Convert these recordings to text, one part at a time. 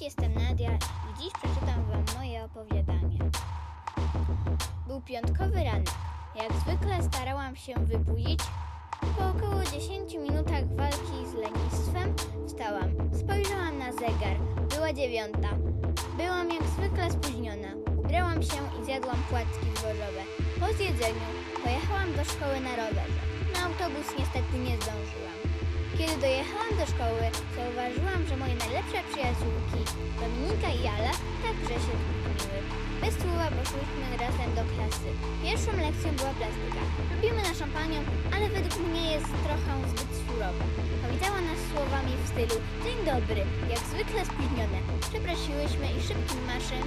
Cześć, jestem Nadia i dziś przeczytam Wam moje opowiadanie. Był piątkowy ranek. Jak zwykle starałam się wybudzić. Po około 10 minutach walki z lenistwem wstałam. Spojrzałam na zegar. Była dziewiąta. Byłam jak zwykle spóźniona. Ubrałam się i zjadłam płatki zbożowe. Po zjedzeniu pojechałam do szkoły na rowerze. Na autobus niestety nie zdążyłam. Kiedy dojechałam do szkoły, zauważyłam, że moje najlepsze przyjaciółki, Dominika i Ala, także się spóźniły. Bez słowa poszłyśmy razem do klasy. Pierwszą lekcją była plastyka. Lubimy naszą panią, ale według mnie jest trochę zbyt surowa. Powitała nas słowami w stylu Dzień dobry, jak zwykle spóźnione. Przeprosiłyśmy i szybkim marszem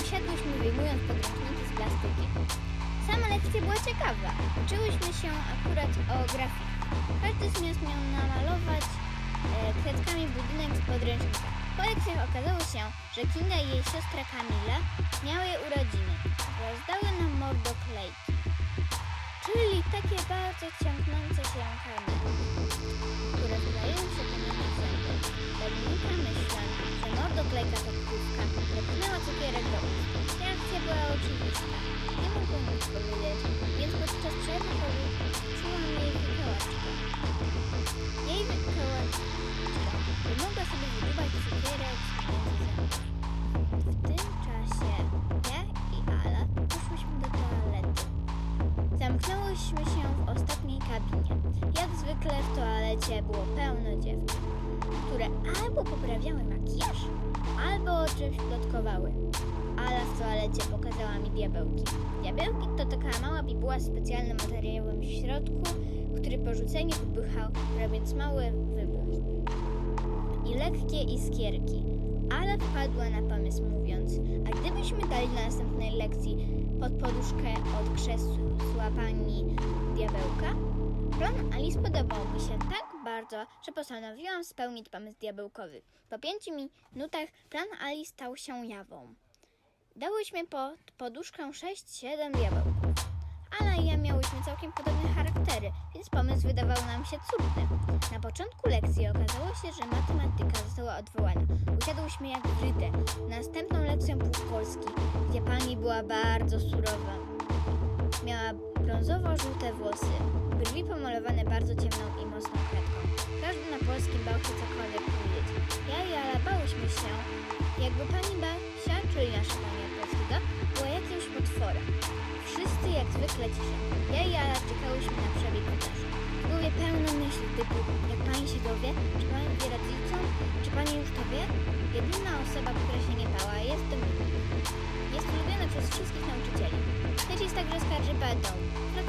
usiadłyśmy wyjmując podręczniki z plastyki. Sama lekcja była ciekawa. Uczyłyśmy się akurat o grafii. Każdy nas miał namalować e, kredkami budynek z podręcznika. Po lekcjach okazało się, że Kinga i jej siostra Kamila miały urodziny. Rozdały nam mordoklejki, czyli takie bardzo ciągnące się kamy, które wkleją się pomiędzy zęby. Dominika myśląc, że mordoklejka to krówka, dotknęła cukierek do ust. Reakcja była oczywista. Nie mogłem nic powiedzieć, więc podczas przerwy poczułam było pełno dziewczyn, które albo poprawiały makijaż, albo czymś plotkowały. Ala w toalecie pokazała mi diabełki. Diabełki to taka mała bibuła z specjalnym materiałem w środku, który po rzuceniu wybuchał, robiąc mały wybuch. I lekkie iskierki. Ale wpadła na pomysł mówiąc, a gdybyśmy dali na następnej lekcji pod poduszkę od krzesła pani diabełka? Plan Ali spodobał mi się tak bardzo, że postanowiłam spełnić pomysł diabełkowy. Po pięciu minutach plan Ali stał się jawą. Dałyśmy pod poduszkę 6-7 diabełków. Ale i ja miałyśmy całkiem podobne charaktery, więc pomysł wydawał nam się cudny. Na początku lekcji okazało się, że matematyka została odwołana. Usiadłyśmy jak wryte. Następną lekcją był polski, gdzie pani była bardzo surowa. Miała brązowo-żółte włosy, brwi pomalowane bardzo ciemną i mocną kredką. Każdy na polskim bał się cokolwiek powiedzieć. Ja i Ala bałyśmy się, jakby pani Basia, czyli nasza pani polskiego, była jakimś potworem. Wszyscy jak zwykle cisza. Ja i Ala czekałyśmy na przebieg czasu. W głowie pełno myśli typu, jak pani się dowie, czy pani wie rodzicom, czy pani już to wie? Jedyna osoba, która się nie bała, jest Dominik. Jest ulubiona przez wszystkich nauczycieli. Też jest także skarżybadą.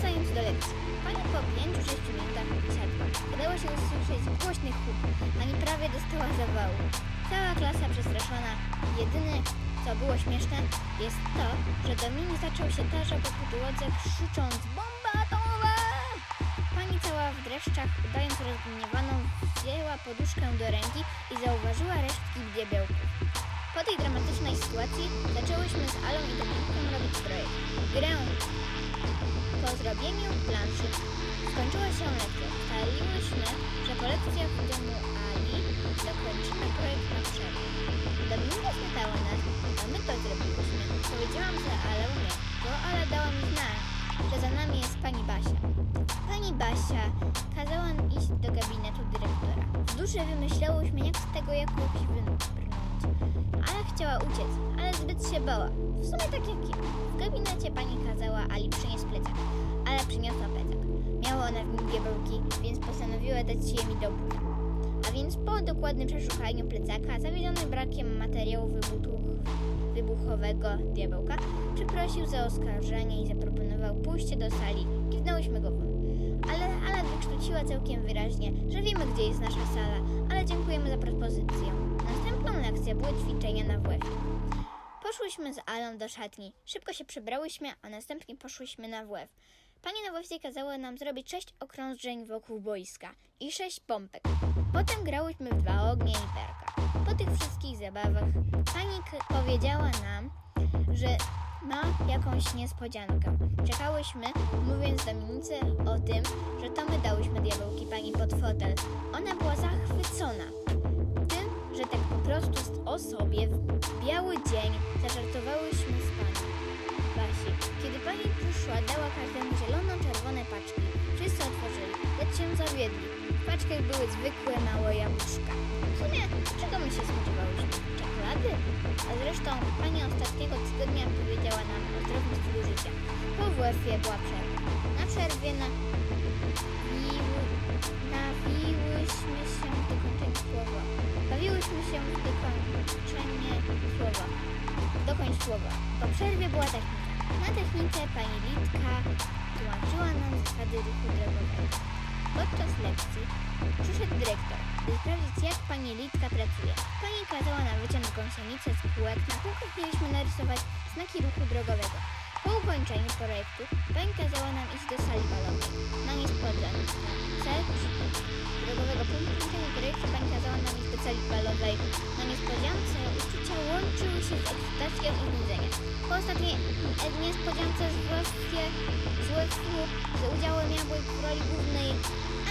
Wracając do lekcji. Pani po 5-6 minutach usiadła. Udało się usłyszeć głośny huk. Pani prawie dostała zawału. Cała klasa przestraszona. Jedyne, co było śmieszne, jest to, że Dominik zaczął się tarzał po podłodze krzycząc Bomba atomowa! Pani cała w dreszczach, udając rozgniewaną, wzięła poduszkę do ręki i zauważyła resztki diabełków. Po tej dramatycznej sytuacji zaczęłyśmy z Alą i Dominiką robić projekt. Grę. Po zrobieniu planszy skończyła się lekcja. Ustaliłyśmy, że po lekcjach w domu Ali dokończymy projekt na przerwę. Dominika spytała nas, a my to zrobiłyśmy. Powiedziałam, że Ale umie, bo Ala dała mi znać, że za nami jest pani Basia. Pani Basia kazała iść do gabinetu dyrektora. W duszy wymyślałyśmy, jak z tego jakoś wybrnąć. Chciała uciec, ale zbyt się bała. W sumie tak jak ja. W gabinecie pani kazała Ali przynieść plecak, ale przyniosła plecak. Miała ona w nim diabełki, więc postanowiła dać je mi do buta. A więc po dokładnym przeszukaniu plecaka, zawiedziony brakiem materiału wybuchowego diabełka, przeprosił za oskarżenie i zaproponował pójście do sali. Kiwnęłyśmy głową. Ale Ala wykształciła całkiem wyraźnie, że wiemy, gdzie jest nasza sala, dziękujemy za propozycję. Następną lekcją były ćwiczenia na WF. Poszłyśmy z Alą do szatni. Szybko się przebrałyśmy, a następnie poszłyśmy na WF. Pani na WF kazała nam zrobić sześć okrążeń wokół boiska i sześć pompek. Potem grałyśmy w dwa ognie i perka. Po tych wszystkich zabawach pani powiedziała nam, że ma jakąś niespodziankę. Czekałyśmy, mówiąc Dominice o tym, że to my dałyśmy diabełki pani pod fotel. O sobie w biały dzień zażartowałyśmy z pani Basi. Kiedy pani przyszła, dała każdemu zielono-czerwone paczki. Wszyscy otworzyli, lecz się zawiedli. W paczkach były zwykłe małe jabłuszka. W sumie, czego my się spodziewałyśmy? Czekolady? A zresztą pani ostatniego tygodnia powiedziała nam o zdrowym stylu życia. Po WF-ie była przerwa. Na przerwie na... Nawiłyśmy się w dokończenie słowa. Bawiłyśmy się w dokończenie słowa. Dokończ słowa. Po przerwie była technika. Na technice pani Litka tłumaczyła nam zasady ruchu drogowego. Podczas lekcji przyszedł dyrektor, by sprawdzić jak pani Litka pracuje. Pani kazała nam wyciąć gąsienicę z kółek, na kółkach mieliśmy narysować znaki ruchu drogowego. Po ukończeniu projektu pani kazała nam iść do sali balowej. Na niespodziankę. drogowego po ukończeniu projektu pani kazała nam iść do sali balowej. Na niespodziance uczucia łączyły się z ekscytacją i znudzenia. Po ostatniej niespodziance z wreszcie złeku z udziałem jabłek w roli głównej,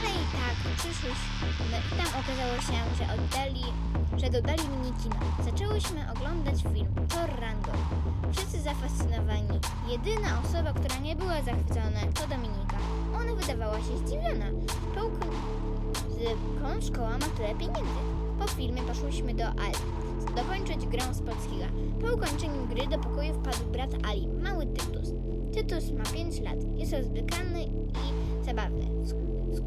ale i tak przyszłyśmy i tam okazało się, że oddali, że dodali mini kino. Zaczęłyśmy oglądać film Thor Rango. Wszyscy zafascynowani. Jedyna osoba, która nie była zachwycona, to Dominika. Ona wydawała się zdziwiona. Ukoń- skąd szkoła ma tyle pieniędzy? Po filmie poszłyśmy do Ali. Dokończyć grę z polskiego. Po ukończeniu gry do pokoju wpadł brat Ali, mały Tytus. Tytus ma 5 lat, jest rozbrykany i zabawny.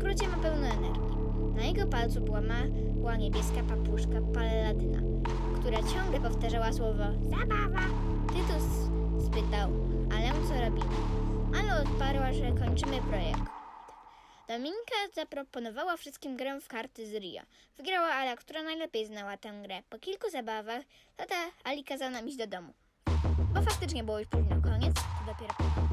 Skrócie ma pełno energii. Na jego palcu była mała niebieska papuszka paladyna, która ciągle powtarzała słowo zabawa. Tytus spytał, ale co robimy? Ale odparła, że kończymy projekt. Dominika zaproponowała wszystkim grę w karty z Rio. Wygrała Ala, która najlepiej znała tę grę. Po kilku zabawach tata Ali kazał nam iść do domu. Bo faktycznie było już późno, koniec, to dopiero